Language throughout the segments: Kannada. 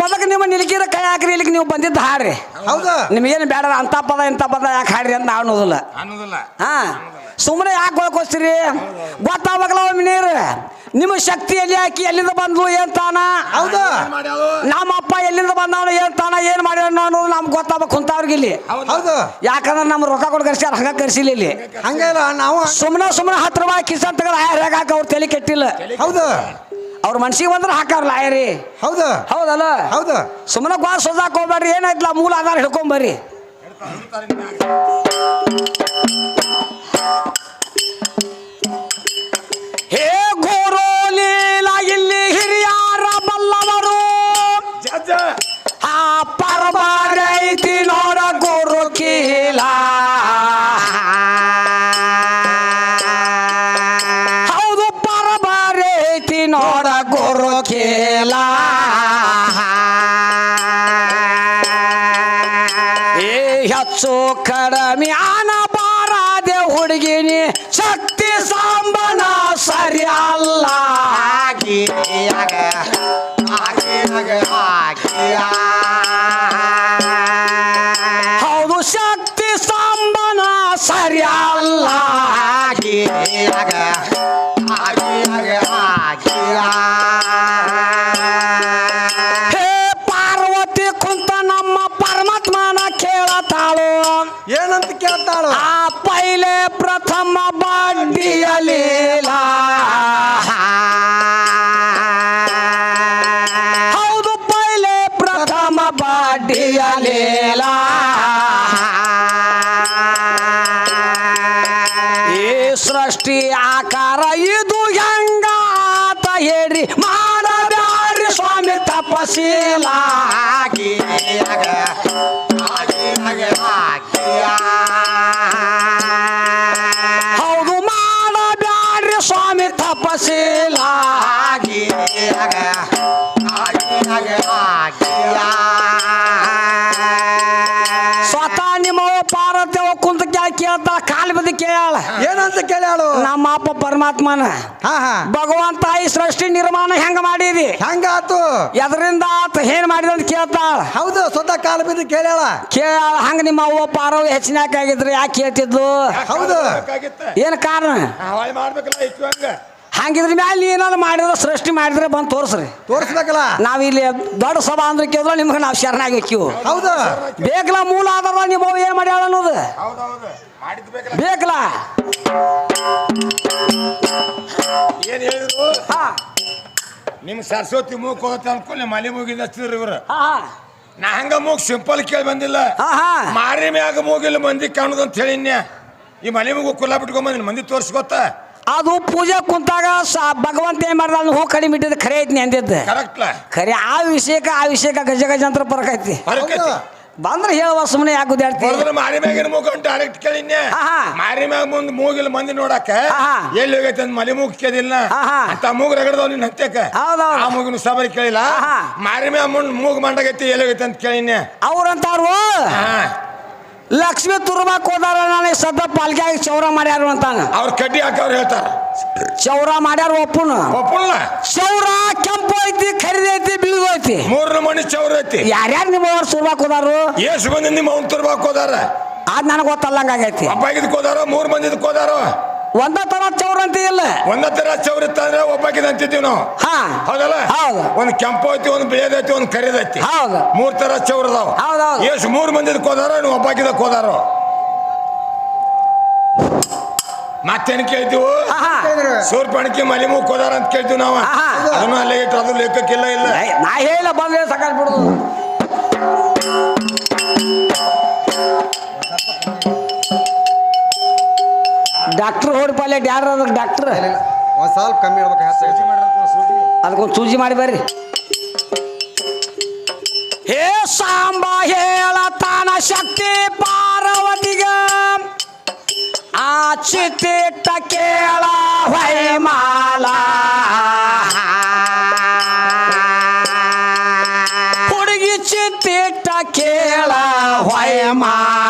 ಪದಕ್ಕೆ ನಿಮ್ಮ ನಿಲ್ಕಿರ ಕೈ ಹಾಕ್ರಿ ಇಲ್ಲಿಗೆ ನೀವು ಬಂದಿದ್ದು ಹಾಡ್ರಿ. ಹೌದಾ? ನಿಮಗೇನು ಬೇಡ ಅಂತ ಪದ ಇಂಥ ಪದ ಯಾಕೆ ಹಾಡ್ರಿ ಅಂತ ನಾವು ಅನ್ನೋದಿಲ್ಲ. ಅನ್ನೋದಿಲ್ಲ. ಹಾ. ಸುಮ್ಮನೆ ಯಾಕೆ ಹೋಗ್ಕೋಸ್ತೀರಿ ಗೊತ್ತಾಗಲ್ಲ ಒಮ್ಮೆ ನೀರು. ನಿಮ್ಮ ಶಕ್ತಿ ಎಲ್ಲಿ ಹಾಕಿ ಎಲ್ಲಿಂದ ಬಂದ್ಲು ಏನ್ ತಾನ? ಹೌದು? ನಮ್ಮ ಅಪ್ಪ ಎಲ್ಲಿಂದ ಬಂದವನು ಏನ್ ತಾನ ಏನ್ ಮಾಡ್ಯಾನ ಅನ್ನೋದು ನಮ್ಗೆ ಗೊತ್ತಾಗ ಕುಂತವ್ರಿಗೆ ಇಲ್ಲಿ. ಹೌದು? ಯಾಕಂದ್ರೆ ನಮ್ಮ ರೊಕ್ಕ ಕೊಡ್ ಕರ್ಸ್ಯಾರ ಹಂಗ ಕರ್ಸಿಲ್ಲ ಇಲ್ಲಿ. ಹಂಗಲ್ಲ ನಾವು ಸುಮ್ಮನೆ ಸುಮ್ಮನೆ ಹತ್ತು ರೂಪಾಯಿ ಕಿಸನ್ ತಗದ ಹೇಗಾಕ ಅವ್ರು ತಲೆ ಕೆಟ್ಟಿಲ್ಲ. ಹೌದು. ಅವ್ರ ಮನ್ಸಿಗೆ ಬಂದ್ರೆ ಹಾಕಾರಲ್ಲ ಆಯರಿ ಹೌದು. ಹೌದಲ್ಲ ಹೌದು. ಸುಮ್ಮನೆ ಗ್ವಾಸ್ ಸೋದಾಕ್ ಹೋಗ್ಬೇಡ್ರಿ ಏನಾಯ್ತಲ್ಲ ಮೂಲ ಆಧಾರ ಹಿಡ್ಕೊಂಬರ್ರಿ ಹೌದು ಆಕಾರ ಇದು ಹೆಂಗಾತ ಹೇಳಿ ಮಾಡಬ್ಯಾರಿ ಸ್ವಾಮಿ ತಪಶೀಲ ಹೌದು ಏನಂತ ಕೇಳ್ಯಾಳು. ನಮ್ಮ ಅಪ್ಪ ಪರಮಾತ್ಮನ ಹಾ ಹಾ. ಭಗವಂತ ಈ ಸೃಷ್ಟಿ ನಿರ್ಮಾಣ ಹೆಂಗ ಮಾಡಿದಿ? ಹೆಂಗಾತು? ಎದರಿಂದ ಆತ ಏನ್ ಮಾಡಿದ ಅಂತ ಕೇಳ್ತಾಳ. ಹೌದು ಸ್ವತಃ ಕಾಲ ಬಿದ್ದು ಕೇಳ್ಯಾಳ. ಕೇಳ ಹಂಗ ನಿಮ್ಮ ಅವ್ವ ಪಾರವ್ ಹೆಚ್ಚಿನಾಕ ಆಗಿದ್ರು ಯಾಕೆ ಕೇಳ್ತಿದ್ಲು? ಹೌದು. ಏನ್ ಕಾರಣ? ಮಾಡ್ಬೇಕಲ್ಲ ಹಂಗ. ಹಂಗಿದ್ರ ಮ್ಯಾಲ ಏನಾದ್ರು ಮಾಡಿದ್ರೆ ಸೃಷ್ಟಿ ಮಾಡಿದ್ರೆ ಬಂದು ತೋರ್ಸ್ರಿ. ತೋರಿಸ್ಬೇಕಲ್ಲ. ಇಲ್ಲಿ ದೊಡ್ಡ ಸಭಾ ಅಂದ್ರೆ ಕೇಳಿದ್ರೆ ನಿಮ್ಗೆ ನಾವು ಶರಣಾಗಿ ಹೌದು. ಬೇಕಲ್ಲ ಮೂಲ ಆಧಾರ ನಿಮ್ಮ ಅವ್ವ ಏನ್ ಮಾಡ್ಯಾಳ ಅನ್ನೋದು? ಬೇಕಲ್ಲ? ಏನ್ ಹೇಳಿದ್ರು? ಹಾ. ನಿಮ್ ಸರಸ್ವತಿ ಮೂಗ್ ಹೋಗತ್ತ ಅನ್ಕೊಂಡು ನಿಮ್ಮ ಮಲಿ ಮೂಗಿಂದ ಹಚ್ಚಿದ್ರು ಇವ್ರು. ಹಾ ನಾ ಹಂಗ ಮೂಗ್ ಸಿಂಪಲ್ ಕೇಳಿ ಬಂದಿಲ್ಲ. ಹಾ ಹಾ. ಮಾರಿ ಮ್ಯಾಗ ಮೂಗಿಲ್ಲ ಮಂದಿ ಕಾಣುದು ಅಂತ ಹೇಳಿ ಈ ಮಲಿ ಮೂಗು ಕುಲ್ಲ ಬಿಟ್ಕೊಂಡ್ ಬಂದಿನಿ ಮಂದಿ ತೋರ್ಸಿ ಗೊತ್ತಾ? ಅದು ಪೂಜೆ ಕುಂತಾಗ ಸ- ಭಗವಂತ ಏನ್ ಮಾಡ್ದ ಹೂ ಕಡಿಮೆ ಇಟ್ಟಿದ್ದು ಖರೆ ಐತಿ ಅಂದಿದ್ದ. ಕರೆಕ್ಟ್ಲ ಖರೆ ಆ ವಿಷಯಕ್ಕೆ ಆ ವಿಷಯಕ್ಕೆ ಗಜ ಗಜ ಅಂತ ಬಂದ್ರೆ ಹೇಳುವ ಸುಮ್ಮನೆ ಯಾಕೆ ಗುದ್ದಾಡ್ತಿ ಹೊರದ್ರ ಮಾರಿ ಮ್ಯಾಗಿನ ಮೂಗ ಡೈರೆಕ್ಟ್ ಕೇಳಿನ್ಯ ಆಹಾ. ಮಾರಿ ಮ್ಯಾಗ ಮುಂದ್ ಮೂಗಿಲ್ ಮಂದಿ ನೋಡಾಕ ಆಹಾ. ಎಲ್ಲಿ ಹೋಗೈತೆ ಅಂದ್ ಮಲಿ ಮೂಗ್ ಕೇಳಿಲ್ಲ ಆಹಾ. ಅಂತ ಮೂಗ ರಗಡದವ್ ನಿನ್ ಹತ್ಯಕ ಹೌದೌದು. ಆ ಮೂಗಿನ ಸಬರಿ ಕೇಳಿಲ್ಲ ಆಹಾ. ಮಾರಿ ಮ್ಯಾಗ ಮುಂದ್ ಮೂಗ್ ಮಂಡಗೈತಿ ಎಲ್ಲಿ ಹೋಗೈತೆ ಅಂತ ಕೇಳಿನ್ಯ ಅವ್ರಂತಾರು ಹಾ ಲಕ್ಷ್ಮಿ ತುರ್ಬಾಕ್ ಹೋದಾರ ನನಗೆ ಸದ್ದ ಪಾಲ್ಗ್ಯಾಗ ಚೌರ ಮಾಡ್ಯಾರು ಅಂತಾನ. ಅವ್ರ ಕಡ್ಡಿ ಹಾಕವ್ರು ಹೇಳ್ತಾರ. ಚೌರ ಮಾಡ್ಯಾರ ಒಪ್ಪುನ. ಒಪ್ಪುನ ಚೌರ ಕೆಂಪು ಐತಿ ಖರೀದಿ ಐತಿ ಬೀಳು ಐತಿ. ಮೂರ್ ಮಣಿ ಚೌರ ಐತಿ. ಯಾರ್ಯಾರು ನಿಮ್ಮ ಅವ್ರು ಸುರ್ಬಾಕ್ ಹೋದಾರು? ಏಸು ಬಂದ ನಿಮ್ಮ ಅವ್ನ ತುರ್ಬಾಕ್ ಹೋದಾರ. ಅದ್ ನನಗೆ ಗೊತ್ತಲ್ಲಂಗಾಗೈತಿ. ಒಬ್ಬಾಗಿದ್ ಹೋದಾರೋ ಮೂರ್ ಮಂದಿದ್ ಹೋದಾರೋ? ಒಂದ ತರ ಚೌರ ಅಂತ ಇಲ್ಲ? ಒಂದ ತರ ಚೌರ ಇತ್ತಂದ್ರೆ ಒಬ್ಬಾಕಿದ್ ಅಂತಿದ್ದೀವಿ ನಾವು. ಹಾ. ಹೌದಲ್ಲ? ಹೌದು. ಒಂದು ಕೆಂಪು ಐತಿ ಒಂದು ಬಿಳಿದೈತಿ ಒಂದು ಕರಿದೈತಿ ಹೌದು. ಮೂರ್ ತರ ಚೌರ ಅದಾವ. ಹೌದೌದು. ಎಷ್ಟು ಮೂರು ಮಂದಿದ ಹೋದಾರ ನೀವು ಒಬ್ಬಾಕಿದ ಹೋದಾರೋ ಮತ್ತೇನು ಕೇಳ್ತೀವು? ಸೂರ್ಪಣಕಿ ಸೂರ್ಪಣಿಕೆ ಮಲಿ ಮೂಕ್ ಹೋದಾರ ಅಂತ ಕೇಳ್ತೀವಿ ನಾವು. ಆಹಾ. ಅದನ್ನ ಅಲ್ಲೇ ಇಟ್ಟು ಅದು ಲೆಕ್ಕಕ್ಕಿಲ್ಲ ಇಲ್ಲ. ನಾ ಹೇಳ ಬಂದ್ರೆ ಸಕಾಲ ಡಾಕ್ಟ್ರ್ ಹೊಡಿಪಲ್ಲೆ ಯಾರು ಅದಕ್ಕೆ ಡಾಕ್ಟ್ರ್. ಒಂದ್ ಸ್ವಲ್ಪ ಕಮ್ಮಿ ಇಡ್ಬೇಕು ಹೆಚ್ಚು ಅದಕ್ಕೊಂದು ಸೂಜಿ ಮಾಡಿ ಬರ್ರಿ. ಹೇ ಸಾಂಬ ಹೇಳತಾನ ಶಕ್ತಿ ಪಾರ್ವತಿಗ. ಆ ಚಿತ್ತಿಟ್ಟ ಕೇಳ ವೈಮಾಲ ಹುಡುಗಿ ಚಿತ್ತಿಟ್ಟ ಕೇಳ ವೈಮಾಲ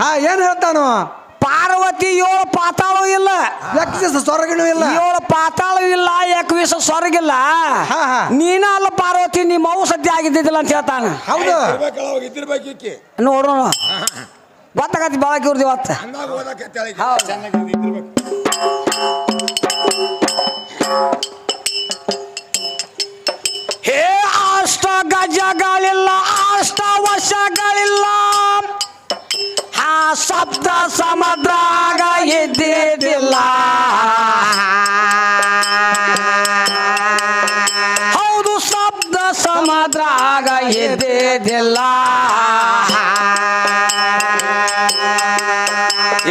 ಹಾ ಏನ್ ಹೇಳ್ತಾನು? ಪಾರ್ವತಿ ಏಳು ಪಾತಾಳ ಇಲ್ಲ. ವ್ಯಕ್ತಿ ಸ್ವರ್ಗನೂ ಇಲ್ಲ. ಏಳು ಪಾತಾಳ ಇಲ್ಲ ಯಾಕವಿಸ ಸ್ವರ್ಗಿಲ್ಲ. ನೀನ ಅಲ್ಲ ಪಾರ್ವತಿ ನಿಮ್ಮ ಅವು ಸದ್ಯ ಆಗಿದ್ದಿಲ್ಲ ಅಂತ ಹೇಳ್ತಾನ. ಹೌದು. ನೋಡೋಣ ಗೊತ್ತಾಗತ್ತಿ ಬಾಳಕ್ಕೆ ಇವ್ರದ್ದು ಇವತ್ತು. ಹೌದು. ಸಪ್ತ ಸಮುದ್ರಾಗ ಇದ್ದಿದ್ದಿಲ್ಲ ಹೌದು, ಶಬ್ದ ಸಮುದ್ರಾಗ ಇದ್ದಿದ್ದಿಲ್ಲ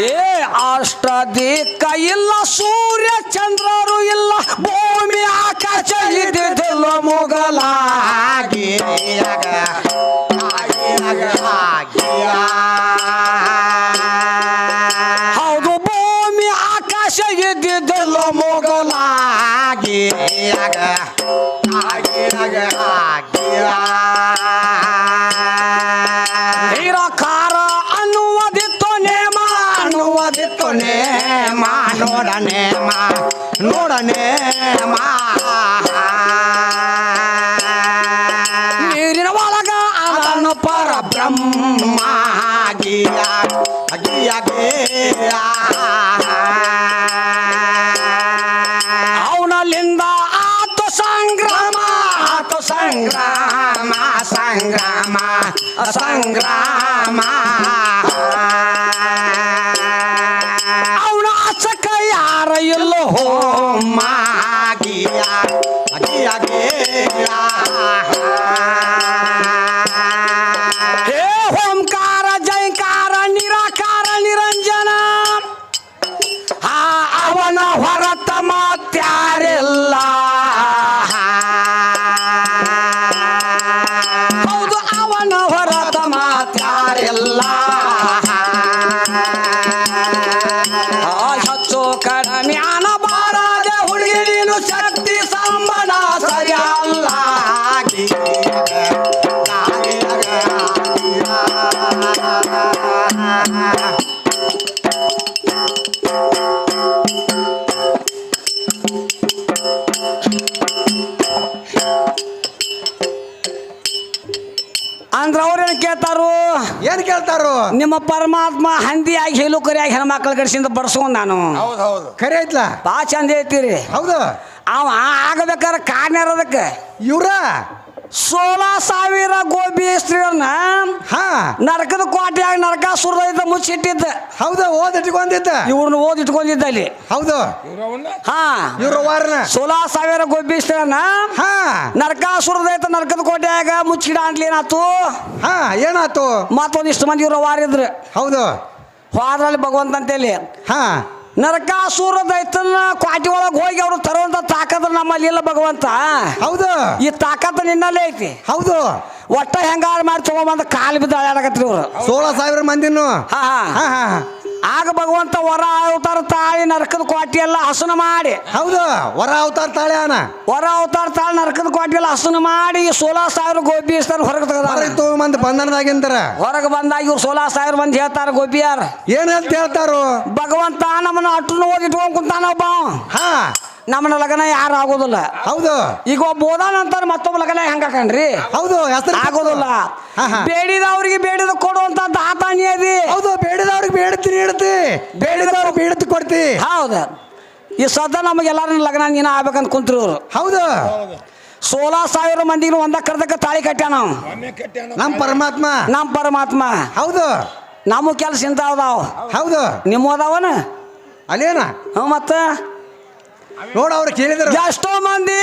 ಏ ಅಷ್ಟ ದಿಕ್ಕ ಇಲ್ಲ, ಸೂರ್ಯ ಚಂದ್ರರು ಇಲ್ಲ, ಭೂಮಿ ಆಕಾಶ ಇದ್ದಿದ್ದಿಲ್ಲ ಮುಗಲ ಆಗಿ ಆಗಿ ಆಗಿಯಾ. ಆಗಿಯಾಗ ಆಗಿಯಾಗ ಆಗಿಯಾ. ನಿರಾಕಾರ ಅನ್ನುವುದಿತ್ತು ನೇಮ ಅನ್ನುವುದಿತ್ತು ನೇಮ ನೋಡನೆ ಮಾ ನೋಡನೆ ಮಾ ನೀರಿನ ಒಳಗ ಅದನ್ನು ಪರಬ್ರಹ್ಮ ಆಗಿಯಾ ಆಗಿಯಾಗ ಅವನಲ್ಲಿಂದ ಸಂಗ್ರಾಮ ಸಂಗ್ರಾಮ ಸಂಗ್ರಾಮ. ನಿಮ್ಮ ಪರಮಾತ್ಮ ಹಂದಿಯಾಗಿ ಹೆಣ್ಮಕ್ಳ ಹೆಣ್ಣು ಮಕ್ಕಳ ನಾನು. ಹೌದು ಹೌದು. ಕರೆ ಐತ್ಲಾ ಬಾ ಚಂದ ಐತಿರಿ ಹೌದು. ಅವ ಆಗಬೇಕಾದ್ರೆ ಕಾರಣ ಅದಕ್ಕೆ? ಇವ್ರ? ಸೋಲ ಸಾವಿರ ಗೋಬಿ ಸ್ತ್ರೀಯರ್ನ ಹಾ. ನರಕದ ಕೋಟೆಯಾಗ ನರಕ ಸುರದ ಮುಚ್ಚಿಟ್ಟಿದ್ದ. ಹೌದು ಓದಿಟ್ಕೊಂಡಿದ್ದ. ಇವ್ರನ್ನ ಓದಿಟ್ಕೊಂಡಿದ್ದ ಅಲ್ಲಿ. ಹೌದು. ಹಾ. ಇವ್ರ ವಾರನ ಸೋಲ ಸಾವಿರ ಗೋಬಿ ಸ್ತ್ರೀಯರ್ನ ಹಾ. ನರಕ ಸುರದೈತ ನರಕದ ಕೋಟೆಯಾಗ ಮುಚ್ಚಿಡ ಅಂಟ್ಲಿ ಏನಾತು ಹಾ ಏನಾತು ಮತ್ತೊಂದಿಷ್ಟು ಮಂದಿ ಇವ್ರ ವಾರಿದ್ರು ಹೌದು. ಹೋದ್ರಲ್ಲಿ ಭಗವಂತ ಅಂತೇಳಿ ಹಾ. ನರಕಾಸುರ ದೈತನ ಕ್ವಾಟಿ ಒಳಗೆ ಹೋಗಿ ಅವರು ತರುವಂತ ತಾಕತ್ ನಮ್ಮಲ್ಲಿ ಇಲ್ಲ ಭಗವಂತ. ಹೌದು. ಈ ತಾಕತ್ ನಿನ್ನಲ್ಲೇ ಐತಿ. ಹೌದು. ಒಟ್ಟ ಹೆಂಗಾರ ಮಾಡಿ ತಗೊಂಬಂದ ಕಾಲು ಬಿದ್ದು ಅಳಾಡಕತ್ರಿ ಇವ್ರು. ಸೋಳ ಸಾವಿರ ಮಂದಿನು. ಹಾ. ಹಾ ಹಾ ಹಾ. ಆಗ ಭಗವಂತ ವರ ಅವತಾರ ತಾಳಿ ನರಕದ ಕ್ವಾಟಿ ಎಲ್ಲ ಹಸನ ಮಾಡಿ. ಹೌದು ವರ ಅವತಾರ ತಾಳೆ ಅನ ವರ ಅವತಾರ ತಾಳಿ ನರಕದ ಕ್ವಾಟಿ ಎಲ್ಲ ಹಸನ ಮಾಡಿ ಸೋಲಾ ಸಾವಿರ ಗೋಬಿ ಇಸ್ತಾರ ಹೊರಗೆ ತೆಗದ ಮಂದಿ ಬಂಧನದಾಗಿಂದ್ರ ಹೊರಗೆ ಬಂದಾಗ ಇವ್ರು ಸೋಲಾ ಸಾವಿರ ಮಂದಿ ಹೇಳ್ತಾರ ಗೋಬಿಯಾರ. ಏನಂತ ಹೇಳ್ತಾರು? ಭಗವಂತ ನಮ್ಮನ್ನ ಅಟ್ಟು ಓದಿಟ್ಟು ಕುಂತಾನ ಒಬ್ಬ ಹಾ. ನಮ್ಮನ್ನ ಲಗ್ನ ಯಾರು ಆಗೋದಿಲ್ಲ. ಹೌದು. ಈಗ ಒಬ್ಬ ಓದಾನ ಅಂತಾರೆ ಮತ್ತೊಬ್ಬ ಲಗ್ನ ಹೆಂಗ ಕಣ್ರಿ ಹೌದು ಹೆಸರು ಆಗೋದಿಲ್ಲ. ಬೇಡಿದ ಅವ್ರಿಗೆ ಬೇಡಿದವ್ರಿಗೆ ಬೇಡಿದ ಕೊಡುವಂತ ದಾತಾನಿ ಅದಿ. ಹೌದು ಬೇಡಿದವ್ರಿಗೆ ಬೇಡತಿ ನೀಡ್ತಿ ಬೇಡಿದವ್ರಿಗೆ ಬೇಡತಿ ಕೊಡ್ತಿ. ಹೌದು. ಈ ಸದ್ದ ನಮಗೆಲ್ಲಾರು ಲಗ್ನ ನೀನ ಆಗ್ಬೇಕಂತ ಕುಂತ್ರಿ ಹೌದು. ಸೋಲಾ ಸಾವಿರ ಮಂದಿಗೆ ಒಂದ ಕರ್ದಕ್ಕ ತಾಳಿ ಕಟ್ಟ ನಾವು ನಮ್ಮ ಪರಮಾತ್ಮ. ನಮ್ಮ ಪರಮಾತ್ಮ. ಹೌದು. ನಮ್ಮ ಕೆಲಸ ಇಂತ ಅದಾವ. ಹೌದು. ನಿಮ್ಮ ಅದಾವನ ಅಲ್ಲೇನ? ಹ್ಞೂ ಮತ್ತ? ನೋಡ ಅವ್ರು ಕೇಳಿದ್ರು. ಎಷ್ಟೋ ಮಂದಿ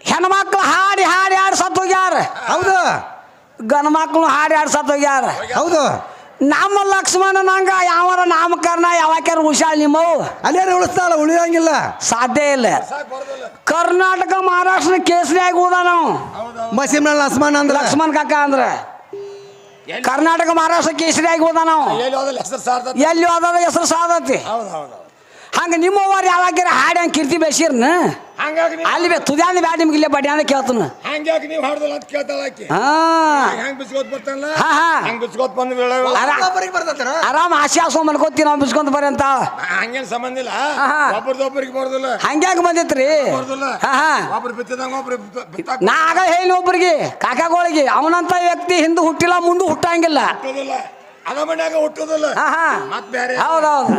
ಹೆಣ್ಮಕ್ಳು ಹಾಡಿ ಹಾಡಿ ಹಾಡಿ ಸತ್ತು ಹೋಗ್ಯಾರ. ಹೌದು. ಗಂಡ ಮಕ್ಕಳು ಹಾಡಿ ಹಾಡಿ ಸತ್ತು ಹೋಗ್ಯಾರ. ಹೌದು. ನಮ್ಮ ಲಕ್ಷ್ಮಣ ನಂಗ ಯಾವಾರ ನಾಮಕರಣ ಯಾವಾಕ್ಯಾರ ಹುಷಾರ್ ನಿಮ್ಮವು? ಅಲ್ಲೇನು ಉಳಿಸ್ತಾಳ? ಉಳಿಯಂಗಿಲ್ಲ. ಸಾಧ್ಯ ಇಲ್ಲ. ಕರ್ನಾಟಕ ಮಹಾರಾಷ್ಟ್ರ ಕೇಸರಿ ಆಗಿ ಹೋದ ನಾವು. ಮಸೀಮ ಲಕ್ಷ್ಮಣ ಅಂದ್ರೆ? ಲಕ್ಷ್ಮಣ್ ಕಾಕ ಅಂದ್ರೆ. ಕರ್ನಾಟಕ ಮಹಾರಾಷ್ಟ್ರ ಕೇಸರಿ ಆಗಿ ಹೋದ ನಾವು. ಎಲ್ಲಿ ಹೋದ ಹೆಸರು ಹೌದು ಹಂಗ ನಿಮ್ಮವ್ರು ಯಾವಾಗಿರ ಹಾಡಿ ಹಂಗೆ ಕೀರ್ತಿ ಬೇಸಿರ್ನ ಹಂಗಾಗಿ ನೀವು? ಅಲ್ಲಿ ಬೇ ತುದ್ಯಾಂದ ಬ್ಯಾಡ ನಿಮ್ಗೆ ಇಲ್ಲೇ ಬಡ್ಡಿ ಅಂದ್ರೆ ಕೇಳ್ತಾನ. ಹಂಗ್ಯಾಕೆ ನೀವು ಹಾಡ್ದಲ್ಲ ಅಂತ ಕೇಳ್ತಾಳ ಆಕಿ? ಹಾ. ಹೆಂಗ್ ಬಿಸ್ಕೋತ್ ಬರ್ತಾನಲ್ಲ? ಹಾ, ಹಾ. ಹಂಗ್ ಬಿಸ್ಕೋತ್ ಬಂದ್ ವೇಳೆ ಒಬ್ಬರಿಗೆ ಬರ್ತೈತ್ರ ಆರಾಮ್ ಆಸೆ ಆಸೋ ಮನ್ಕೋತಿ ನಾವು ಬಿಸ್ಕೊಂತ ಬರ್ರಿ ಅಂತ. ಹಂಗೇನ್ ಸಂಬಂಧ ಇಲ್ಲ? ಹಾ, ಹಾ. ಒಬ್ರದ್ದು ಒಬ್ರಿಗೆ ಬರೋದಿಲ್ಲ ಹಂಗ್ಯಾಕ ಬಂದಿತ್ರಿ? ಬರೋದಿಲ್ಲ. ಹಾ ಹಾ. ಒಬ್ರು ಬಿತ್ತಿದಂಗ ಒಬ್ರು ಬಿತ್ತ- ಬಿತ್ತಾಕ ನಾ ಆಗ ಹೇಳಿ ಒಬ್ರಿಗೆ. ಕಾಕಾಗಳಿಗೆ. ಅವನಂತ ವ್ಯಕ್ತಿ ಹಿಂದೆ ಹುಟ್ಟಿಲ್ಲ ಮುಂದೆ ಹುಟ್ಟಂಗಿಲ್ಲ. ಹುಟ್ಟೋದಿಲ್ಲ. ಅದ ಮನ್ಯಾಗ ಹುಟ್ಟೋದಿಲ್ಲ. ಹಾ ಹಾ. ಮತ್ ಬೇರೆ ಹೌದೌದು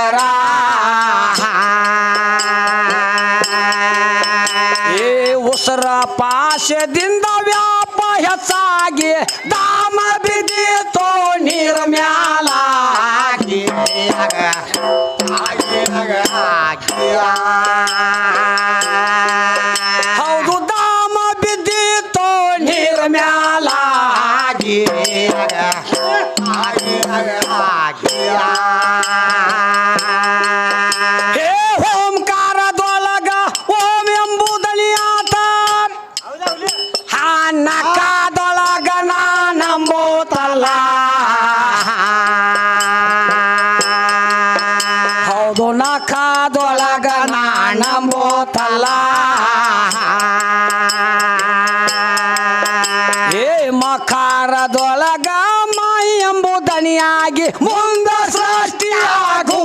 ಪಾಶದಿಂದ ವ್ಯಾಪ ಹೆಚ್ಚಾಗಿ ದಾಮ ಬಿದ್ದಿತೋ ನೀರ ಮ್ಯಾಲ ಹೌದು ದಾಮ ಬಿದ್ದಿತೋ ನೀರ ಮ್ಯಾಲಾಗಿ ಹೇ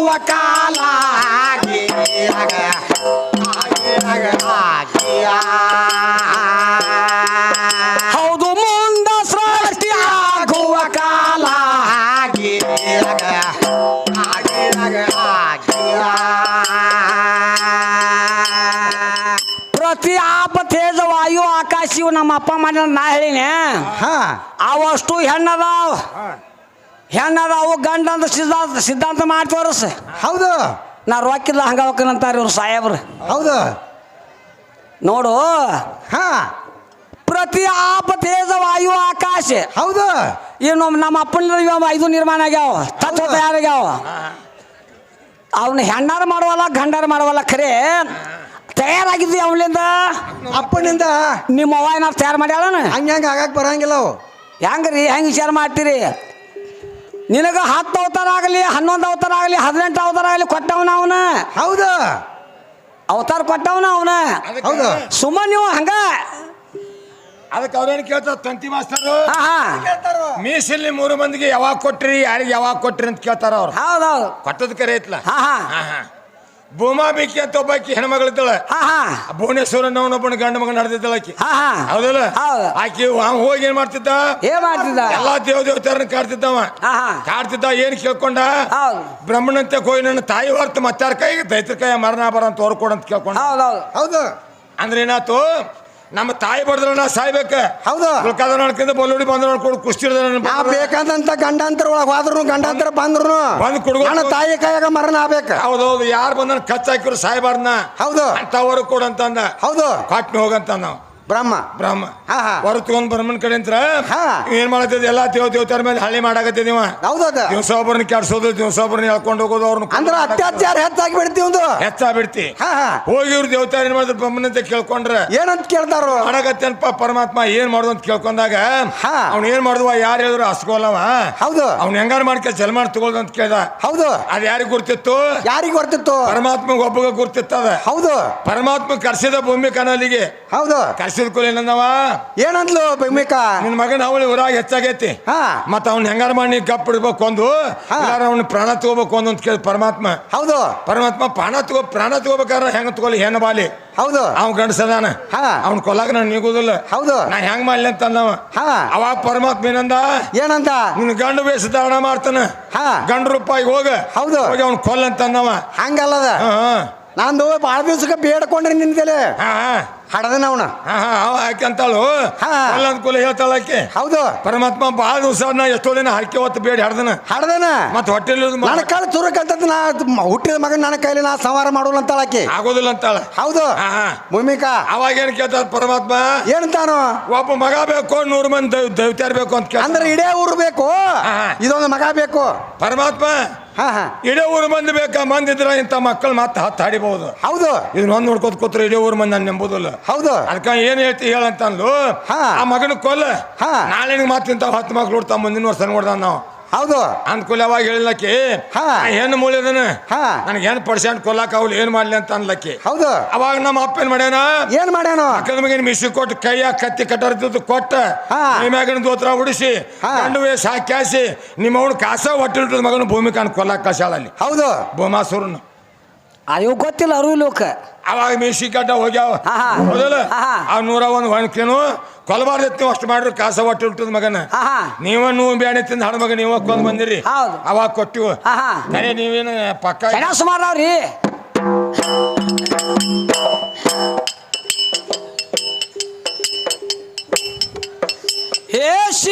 ಸೃಷ್ಟಿಯಾಗುವ ಕಾಲ ಹೌದು ಮುಂದ ಸೃಷ್ಟಿಯಾಗುವ ಕಾಲ ಪ್ರತಿ ಆಪ ತೇಜ ವಾಯು ಆಕಾಶ ಇವು ನಮ್ಮ ಅಪ್ಪ ಮನೆ ನಾ ಹೇಳಿನೆ ಹಾ ಅವಷ್ಟು ಹೆಣ್ಣದಾವ. ಹೆಣ್ಣದಾವು ಗಂಡ ಅಂತ ಸಿದ್ಧಾಂತ ಸಿದ್ಧಾಂತ ಮಾಡ್ತೇವ್ರ ಸ ಹೌದು. ನಾ ರೊಕ್ಕಿಲ್ಲ ಹಂಗ ಅಂತಾರೆ ಇವ್ರು ಸಾಹೇಬ್ರು. ಹೌದು. ನೋಡು. ಹಾ. ಪ್ರತಿ ಆಪ ತೇಜ ವಾಯು ಆಕಾಶ. ಹೌದು. ಇನ್ನು ನಮ್ಮ ಅಪ್ಪನ ಇದು ನಿರ್ಮಾಣ ಆಗ್ಯಾವ ತತ್ವ ತಯಾರಾಗ್ಯಾವ ಅವನು ಹೆಣ್ಣಾರ ಮಾಡುವಲ್ಲ ಗಂಡಾರ ಮಾಡುವಲ್ಲ ಖರೆ. ತಯಾರಾಗಿದ್ವಿ ಅವನಿಂದ? ಅಪ್ಪನಿಂದ? ನಿಮ್ಮ ಅವ್ವ ಏನಾರು ತಯಾರು ಮಾಡ್ಯಾಳ ಹಂಗೆ ಹಂಗೆ ಆಗಕ್ಕೆ ಬರಂಗಿಲ್ಲ ಅವು. ಹೆಂಗ್ರಿ ಹೆಂಗೆ ವಿಚಾರ ಮಾಡ್ತೀರಿ? ನಿನಗ ಹತ್ತು ಅವತಾರ ಆಗಲಿ ಹನ್ನೊಂದು ಅವತಾರ ಆಗಲಿ ಹದಿನೆಂಟು ಅವತಾರ ಆಗಲಿ ಕೊಟ್ಟವನ ಅವನ? ಹೌದು. ಅವತಾರ ಕೊಟ್ಟವನ ಅವನ? ಹೌದು. ಸುಮ್ಮ ನೀವು ಹಂಗ. ಅದಕ್ಕೆ ಅವ್ರೇನು ಕೇಳ್ತಾರ ತಂತಿ ಮಾಸ್ತರು? ಹಾ ಹಾ. ಮೀಸಲಿ ಮೂರು ಮಂದಿಗೆ ಯಾವಾಗ ಕೊಟ್ರಿ ಯಾರಿಗೆ ಯಾವಾಗ ಕೊಟ್ರಿ ಅಂತ ಕೇಳ್ತಾರ ಅವ್ರು. ಹೌದೌದು ಕೊಟ್ಟದ ಕರೆ ಐತ್ಲ? ಹಾ ಹಾ. ಭೂಮಾ ಬಿಕ್ಕಿ ಅಂತ ಒಬ್ಬಾಕಿ ಹೆಣ್ಮಗಳಿದ್ದಾಳ ಭುವನೇಶ್ವರನವನೊಬ್ಬನ ಗಂಡ ಮಗ ನಡೆದಿದ್ದಾಳ ಆಕಿ. ಹೌದಲ್ಲ? ಹೌದು. ಆಕಿ ಹೋಗಿ ಏನ್ ಮಾಡ್ತಿದ್ದ? ಏನ್ ಮಾಡ್ತಿದ್ದ? ಎಲ್ಲಾ ದೇವ ದೇವತಾರನ್ನ ಕಾಡ್ತಿದ್ದವ. ಕಾಡ್ತಿದ್ದ ಏನ್ ಕೇಳ್ಕೊಂಡ? ಬ್ರಹ್ಮಣಂತೆ ಹೋಗಿ ನನ್ನ ತಾಯಿ ಹೊರ್ತು ಮತ್ತಾರ ಕೈ ದೈತ್ರ ಕೈ ಮರಣ ಬರ ಅಂತ ಹೊರ್ಕೊಡಂತ ಕೇಳ್ಕೊಂಡ. ಹೌದೌದು ಹೌದು. ಅಂದ್ರೆ ಏನಾತು ನಮ್ಮ ತಾಯಿ ಬಡದ್ರ ನಾ ಸಾಯ್ಬೇಕ? ಹೌದು. ಉಳ್ಕಾದ ನೋಡ್ಕೊಂಡ ಬಲ್ಲುಡಿ ಬಂದ ನೋಡ್ಕೊಂಡು ಕುಸ್ತಿರ್ದ ನಾ ಬೇಕಾದಂತ ಗಂಡಾಂತರ ಒಳಗೆ ಹೋದ್ರು ಗಂಡಾಂತರ ಬಂದ್ರು ಬಂದ್ ಕುಡ್ಗೋ- ನನ್ನ ತಾಯಿ ಕೈಯಾಗ ಮರಣ ಆಗ್ಬೇಕ. ಹೌದೌದು ಯಾರು ಬಂದ ಕಚ್ಚಾಕಿರು ಹಾಕಿದ್ರು ಸಾಯ್ಬಾರ್ದನ ಹೌದು. ಅಂತವರು ಕೊಡಂತಂದ ಹೌದು. ಕಾಟ್ನಿ ಹೋಗಂತ ನಾವು ಬ್ರಹ್ಮ. ಬ್ರಹ್ಮ. ಹಾ, ಹಾ. ಹೊರ ತಗೊಂಡ್ ಬ್ರಹ್ಮನ್ ಕಡೆ ಅಂತ ಹಾ. ಏನ್ ಮಾಡತ್ತಿದ್ ಎಲ್ಲಾ ದೇವ ದೇವತಾರ ಮೇಲೆ ಹಳ್ಳಿ ಮಾಡಾಕತ್ತಿದೀವ ಹೌದು ಅದ. ದಿವಸ ಒಬ್ಬರನ್ನ ಕೆಡ್ಸೋದು ದಿವಸ ಒಬ್ಬರನ್ನ ಹೇಳ್ಕೊಂಡು ಹೋಗೋದು ಅವ್ರನ್ನ ಅಂದ್ರ ಅತ್ಯಾಚಾರ ಹೆಚ್ಚಾಗಿ ಬಿಡ್ತಿ ಒಂದು ಹೆಚ್ಚಾಗಿ ಬಿಡ್ತಿ ಹಾ ಹಾ. ಹೋಗಿ ಇವ್ರು ದೇವತಾರ ಏನ್ ಮಾಡಿದ್ರು? ಬ್ರಹ್ಮನಂತ ಕೇಳ್ಕೊಂಡ್ರ. ಏನಂತ ಕೇಳ್ತಾರು? ಮಾಡಕತ್ತೇನಪ್ಪ ಪರಮಾತ್ಮ ಏನ್ ಮಾಡುದು ಅಂತ ಕೇಳ್ಕೊಂಡಾಗ ಹಾ. ಅವ್ನ ಏನ್ ಮಾಡುದು ಯಾರು ಹೇಳಿದ್ರು ಹಸ್ಕೋಲವ ಹೌದು. ಅವ್ನ ಹೆಂಗಾರ ಮಾಡ್ಕೆ ಜಲ್ಮಾಡ್ ತಗೊಳ್ದು ಅಂತ ಕೇಳ್ದ. ಹೌದು. ಅದ್ ಯಾರಿಗ್ ಗುರ್ತಿತ್ತು? ಯಾರಿಗ್ ಗುರ್ತಿತ್ತು? ಪರಮಾತ್ಮ ಒಬ್ಬಗ ಗುರ್ತಿತ್ತದ. ಹೌದು. ಪರಮಾತ್ಮ ಕರ್ಸಿದ ಭೂಮಿ ಕನಲಿಗೆ. ಹೌದು. ಕರ್ಸಿದ ಕೂಲಿ ಏನಂದವ ಏನಂದ್ಲು ನಿನ್ನ ನಿನ್ ಮಗನ ಅವಳಿ ಊರಾಗ ಹೆಚ್ಚಾಗೈತಿ. ಹಾ. ಮತ್ತ ಅವ್ನ ಹೆಂಗಾರ ಮಾಡಿ ಗಪ್ ಇಡ್ಬೇಕು ಒಂದು. ಇಲ್ಲಾರ ಅವ್ನ ಪ್ರಾಣ ತಗೋಬೇಕು ಒಂದು ಅಂತ ಕೇಳಿ ಪರಮಾತ್ಮ. ಹೌದು. ಪರಮಾತ್ಮ ಪ್ರಾಣ ತಗೋ ಪ್ರಾಣ ತಗೋಬೇಕಾದ್ರೆ ಹೆಂಗ ತಗೋಲಿ? ಹೆಣ್ಣು ಬಾಲಿ. ಹೌದು. ಅವ್ನ ಗಂಡಸದಾನ ಹಾ. ಅವ್ನ ಕೊಲ್ಲಾಕ ನಾನು ನಿಗುದಿಲ್ಲ. ಹೌದು. ನಾ ಹೆಂಗ್ ಮಾಡ್ಲಿ ಅಂತ ಅಂದವ. ಹಾ. ಅವಾಗ ಪರಮಾತ್ಮ ಏನಂದ? ಏನಂತ ನಿನ್ನ ಗಂಡು ಬೇಸ ಧಾರಣ ಮಾಡ್ತಾನ. ಹಾ. ಗಂಡು ರೂಪಾಯಿ ಹೋಗ. ಹೌದು. ಹೋಗಿ ಅವ್ನ ಕೊಲ್ಲ ಅಂತ ಅಂದವ ಹಂಗಲ್ಲದ. ನಂದು ಭಾಳ ದಿವ್ಸಕ್ಕೆ ಬೇಡ್ಕೊಂಡ್ರಿ ನಿನ್ಗೆಲೆ ಹಾ, ಹಾ. ಹಡದನ ಅವನ. ಹಾ ಹಾ ಅವ ಆಕೆ ಅಂತಾಳು ಹಾ. ಹೇಳ್ತಾಳ ಆಕೆ. ಹೌದು. ಪರಮಾತ್ಮ ಭಾಳ ದಿವಸ ನಾ ಎಷ್ಟೋ ದಿನ ಹಾಕಿ ಹೊತ್ತು ಬೇಡಿ ಹಡ್ದನ. ಹಡದನ? ಮತ್ತೆ ಹೊಟ್ಟೆಲಿ ನನ್ನ ಕಾಲ ಅಂತ ನಾ ಮ- ಹುಟ್ಟಿದ ಮಗನ ನನ್ನ ಕೈಲಿ ನಾ ಸಂಹಾರ ಮಾಡೋಲ್ಲ ಅಂತ ಆಕಿ. ಆಗೋದಿಲ್ಲ ಅಂತಾಳ. ಹೌದು. ಹಾ ಹಾ. ಭೂಮಿಕಾ. ಅವಾಗ ಏನ್ ಕೇಳ್ತಾರ ಪರಮಾತ್ಮ? ಏನಂತಾನು ಒಬ್ಬ ಮಗ ಬೇಕು ನೂರು ಮಂದಿ ದೈವ ದೈವತ್ಯಾರ ಬೇಕು ಅಂತ ಕೇಳ ಅಂದ್ರೆ ಇಡೇ ಊರು ಬೇಕು. ಹಾ. ಇದೊಂದು ಮಗ ಬೇಕು. ಪರಮಾತ್ಮ ಹಾ ಹಾ. ಇಡೇ ಊರು ಮಂದಿ ಬೇಕಾ? ಮಂದಿ ಇದ್ರ ಇಂಥ ಮಕ್ಕಳು ಮತ್ತೆ ಹತ್ತು ಹಾಡಿಬಹುದು ಹೌದು. ಇದನ್ನ ಒಂದು ನೋಡ್ಕೋತ ಕೂತ್ರೆ ಇಡೀ ಊರು ಮಂದಿ ನಾನು ನಂಬುದಿಲ್ಲ. ಹೌದು. ಅದಕ್ಕ ಏನ್ ಹೇಳ್ತಿ ಹೇಳಂತ ಅಂದ್ಲು ಹಾ. ಆ ಮಗನ ಕೊಲ್ಲ. ಹಾ. ನಾಳೆ ಮತ್ತೆ ಇಂಥ ಹತ್ತು ಮಕ್ಳು ಹುಡ್ತಾವ ಮುಂದಿನ ವರ್ಷ ನೋಡ್ದ ನಾವು. ಹೌದು. ಅನ್ಕೂಲವಾಗಿ ಹೇಳಿಲ್ಲಕ್ಕಿ. ಹಾ. ಹೆಣ್ಣು ಮೂಳಿದನ. ಹಾ. ನನಗೆ ಹೆಣ್ಣು ಪರ್ಸೆಂಟ್ ಕೊಲ್ಲಾಕ ಅವ್ಳು ಏನ್ ಮಾಡ್ಲಿ ಅಂತ ಅನ್ಲಕ್ಕಿ. ಹೌದು. ಅವಾಗ ನಮ್ಮ ಅಪ್ಪ ಏನ್ ಮಾಡ್ಯಾನ? ಏನ್ ಮಾಡ್ಯಾನ? ಅಕ್ಕನ ಮಗಿನ ಮಿಸಿ ಕೊಟ್ಟು ಕೈಯಾಗ ಕತ್ತಿ ಕಟ್ಟರ್ತಿದ್ದು ಕೊಟ್ಟ. ಹಾ. ನಿಮ್ಯಾಗಿನ ದೋತ್ರ ಉಡಿಸಿ ಹಾ. ಗಂಡು ಹಾಕ್ಯಾಸಿ ನಿಮ್ಮ ಅವನು ಕಾಸ ಹೊಟ್ಟಿಲ್ಟದ ಮಗನ ಭೂಮಿ ಕಾಣ್ ಕೊಲ್ಲಾಕ ಕಸಾಳಲ್ಲಿ ಹೌದು. ಭೂಮಾಸುರನ. ಅಯ್ಯೋ ಗೊತ್ತಿಲ್ಲ ಅರು ಲೋಕ ಅವಾಗ ಮೀಸಿ ಕಟ್ಟ ಹೋಗ್ಯಾವ. ಹೌದಲ್ಲ. ಆ ನೂರ ಒಂದು ಹೊಣಕೇನು ಕೊಲಬಾರ್ದೈತಿ ನೀವು ಅಷ್ಟು ಮಾಡ್ರಿ ಕಾಸ ಹೊಟ್ಟಿಲ್ಟದ ಮಗನ. ಹಾ ಹಾ. ನೀವ ನೀವು ಬ್ಯಾಣಿ ತಿಂದ ಹಣ ಮಗ ನೀವ ಕೊಂದ್ ಬಂದಿರಿ. ಅವಾಗ ಕೊಟ್ಟಿವು. ಕರೆ ನೀವೇನು ಪಕ್ಕ ಸುಮಾರು ಅವ್ರಿ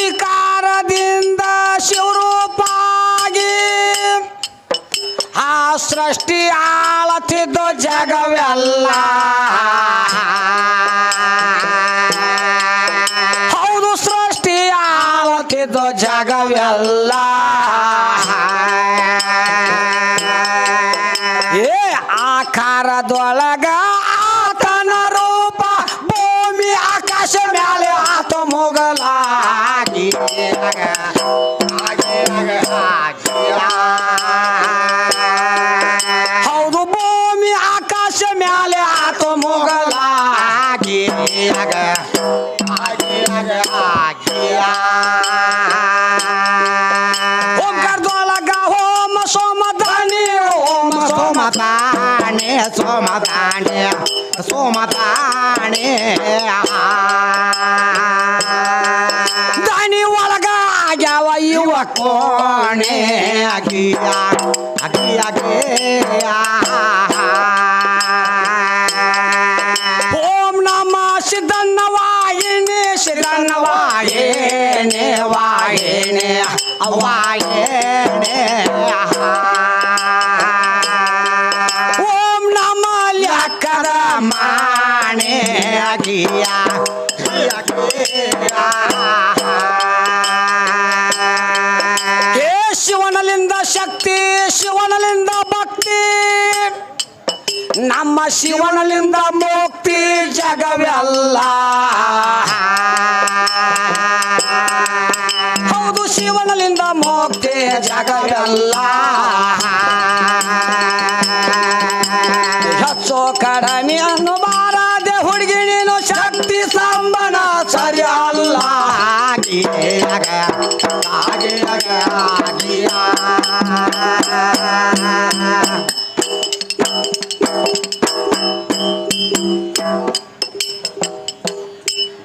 ಶಿಕಾರದಿಂದ ಶಿವರೂಪಾಗಿ ಸೃಷ್ಟಿ ಆಳತಿದ್ದು ಜಗವೆಲ್ಲ. ಹೌದು ಸೃಷ್ಟಿ ಆಳತಿದ್ದು ಜಗವೆಲ್ಲ. ಏ ಆಕಾರದೊಳಗ ಸೋಮತಾನೆ ಸೋಮತಾನೆ ದಾನಿ ಒಳಗ ಯಾವ ಇವ ಕೋಣೆ ಅಗಿಯ ಶಿವನಲಿಂದ ಭಕ್ತಿ. ನಮ್ಮ ಶಿವನಲಿಂದ ಮುಕ್ತಿ ಜಗವೆಲ್ಲ. ಹೌದು, ಶಿವನಲಿಂದ ಮುಕ್ತಿ ಜಗವೆಲ್ಲ. ಹೆಚ್ಚು ಕಡಿಮೆ ಅನ್ನು ಬಾರದೆ ಹುಡುಗಿ ನೀನು ಶಕ್ತಿ ಸಂಬನ ಸರಿ ಅಲ್ಲ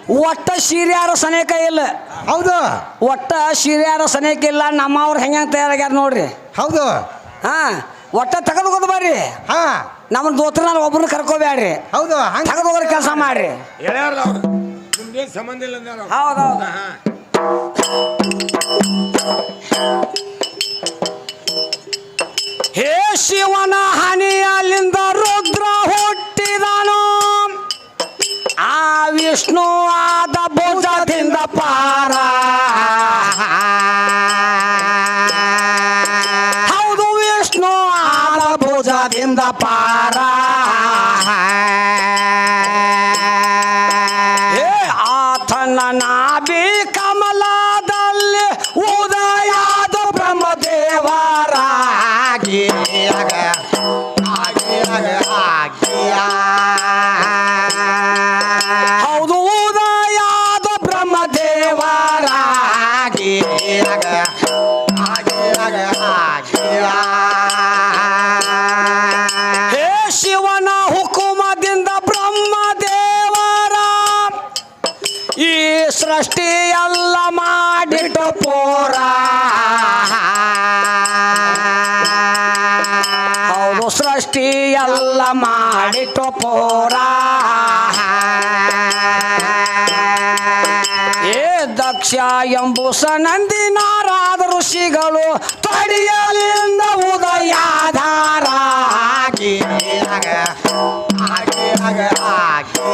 ಒಟ್ಟ ಶಿರ್ಯಾರ ಸನೇಕ ಇಲ್ಲ. ಹೌದು. ಒಟ್ಟ ಶಿರ್ಯಾರ ಸನೇಕ ಇಲ್ಲ ನಮ್ಮವ್ರು ಹೆಂಗ ತಯಾರಾಗ್ಯಾರ ನೋಡ್ರಿ. ಹೌದು. ಹಾ ಒಟ್ಟ ತೆಗೆದು ಬರ್ರಿ. ಹಾ. ನಮ್ಮ ದೋಸ್ತ್ರನ ಒಬ್ರು ಕರ್ಕೋಬ್ಯಾಡ್ರಿ. ಹೌದು ಹಂಗೆ ತೆಗೆದು ಹೋಗ್ರಿ ಕೆಲಸ ಮಾಡ್ರಿ. ಅವ್ರು. ಸಂಬಂಧ ಇಲ್ಲ ಅಂದಾರ ಅವ್ರು. ಹೌದೌದು. ಹಾ, ಶಿವನ ಹನಿಯಲ್ಲಿಂದ ರುದ್ರ ಹುಟ್ಟಿದನು. ಆ ವಿಷ್ಣು ಆದ ಭುಜದಿಂದ ಪಾರ. ಹೌದು ವಿಷ್ಣು ಆದ ಭುಜದಿಂದ ಪಾರ. ಸೃಷ್ಟಿ ಎಲ್ಲ ಮಾಡಿಟ ಪೋರ ಅವರು ಸೃಷ್ಟಿ ಎಲ್ಲ ಪೋರ ಏ ದಕ್ಷ ಎಂಬುಸ ನಂದಿನಾರಾದ ಋಷಿಗಳು ತಡಿಯಲಿಂದ ಉದಯಾಧಾರ ಆಗಿಲಾಗ ಆಗಿ